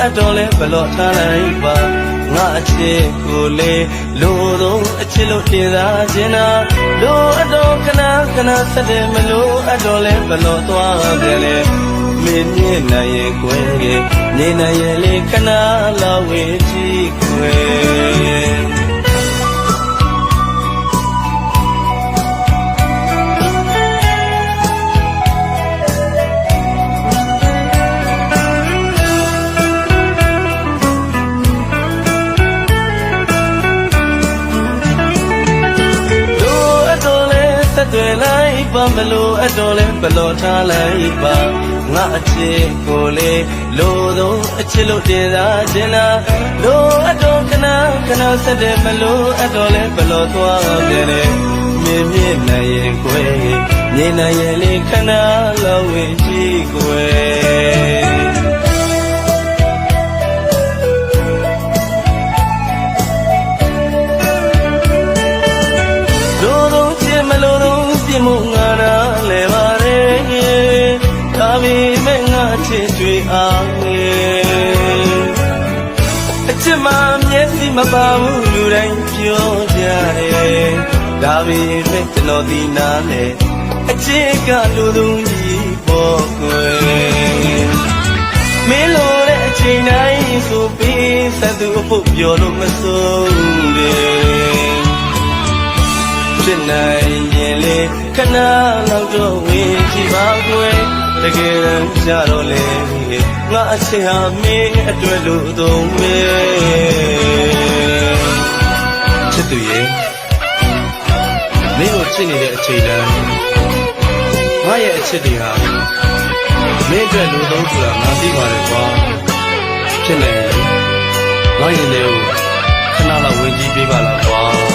အပ်တော်လဲဘလို့ထားလိုက်ပါငါအချစ်ကိုလေလို့တော့အချစ်လို့တင်စားခြင်းနာလို့အတော်ခဏခဏဆက်တယ်မလို့အတော်လဲဘလို့သွားပြန်လဲမင်းမြင်နိုင်ရဲ့ကွယ်နေနိုင်ရဲ့လေခဏလောက်ဝေးကြည့်ကွယ် လဲဆက်သွယ်လိုက်ပါမလို့အတော်လဲဘလို့ထားလိုက်ပါငါအချစ်ကိုလေလို့တော့အချစ်လို့တင်စားခြင်းလားလို့အတော်ခဏခဏဆက်တယ်မလို့အတော်လဲဘလို့သွားပြန်လဲမြင်မြင်နိုင်ရင်ကွယ်မြင်နိုင်ရင်လေခဏလောက်ဝင်ကြည့်ကွယ် မှုငါနာလဲပါရဲဒါပေမဲ့ငါချစ်တွေ့အောင်အချစ်မှမျက်စိမပါဘူးလူတိုင်းပြောကြတယ်ဒါပေမဲ့ကျွန်တော်ဒီနာလဲအချစ်ကလူသူကြီးပေါ်ကွယ်မင်းလိုတဲ့အချိန်တိုင်းဆိုပြီးဆက်သူအဖို့ပြောလို့မဆုံးတယ်ဖြစ်နိုင်ရင်လေ ခဏလောက်တော့ဝင်ကြည့်ပါကွယ်တကယ်တမ်းကြတော့လေငါအချစ်ဟာမင်းအတွက်လို့သုံးပဲချစ်သူရဲ့မင်းကိုချစ်နေတဲ့အချိန်တန်းငါရဲ့အချစ်တွေဟာမင်းအတွက်လို့သုံးဆိုတာငါသိပါတယ်ကွာဖြစ်နိုင်ရင်ငါရင်လေးကိုခဏလောက်ဝင်ကြည့်ပေးပါလားကွာ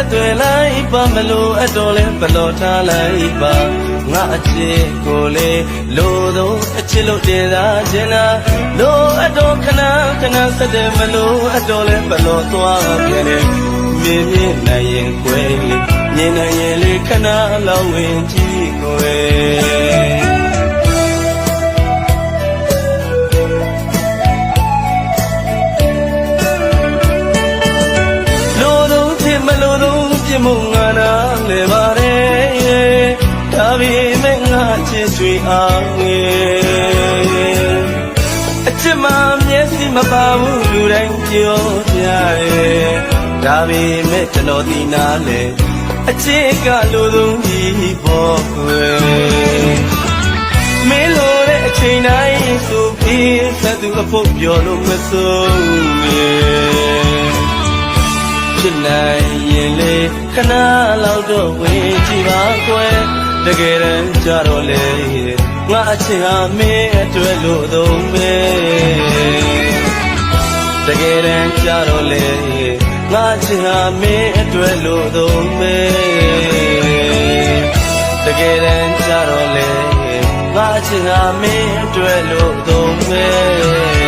ဆက်သွယ်လိုက်ပါမလို့အပ်တော်လဲဘလို့ထားလိုက်ပါငါအချစ်ကိုလေလိုတော့အချစ်လို့တင်စားခြင်းလားလိုအပ်တော်ခဏခဏဆက်တယ်မလို့အပ်တော်လဲဘလို့သွားပြန်တယ်မြင်မြင်နိုင်ရင်ကွယ်မြင်နိုင်ရင်လေခဏလောက်ဝင်ကြည့်ကွယ် မှုငါနာလဲပါတယ်ဒါပေမဲ့ငါချစ်ဆွေအောင်ငယ်အချစ်မှမျက်စိမပါဘူးလူတိုင်းပြောကြရဲ့ဒါပေမဲ့ကျွန်တော်ဒီနာလဲအချစ်ကလိုဆုံးကြီးပေါ်ကွယ်မင်းလိုတဲ့အချိန်တိုင်းဆိုပြီးဆက်သူအဖို့ပြောလို့မဆုံးရဲ့ ဖြစ်နိုင်ရင်လေခဏလောက်တော့ဝင်ကြည့်ပါကွယ်တကယ်တမ်းကြတော့လေငါအချစ်ဟာမင်းအတွက်လို့သုံးပဲတကယ်တမ်းကြတော့လေငါအချစ်ဟာမင်းအတွက်လို့သုံးပဲတကယ်တမ်းကြတော့လေငါအချစ်ဟာမင်းအတွက်လို့သုံးပဲ